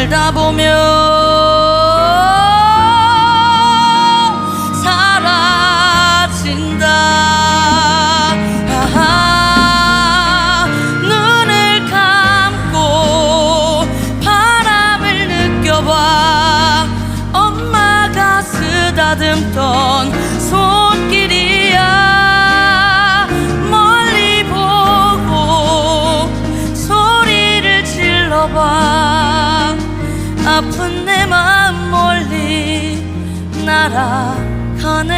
살다 보면 사라진다. 아하, 눈을 감고 바람을 느껴봐. 엄마가 쓰다듬던 손길이야. 질러봐 아픈 내 맘 멀리 날아가네.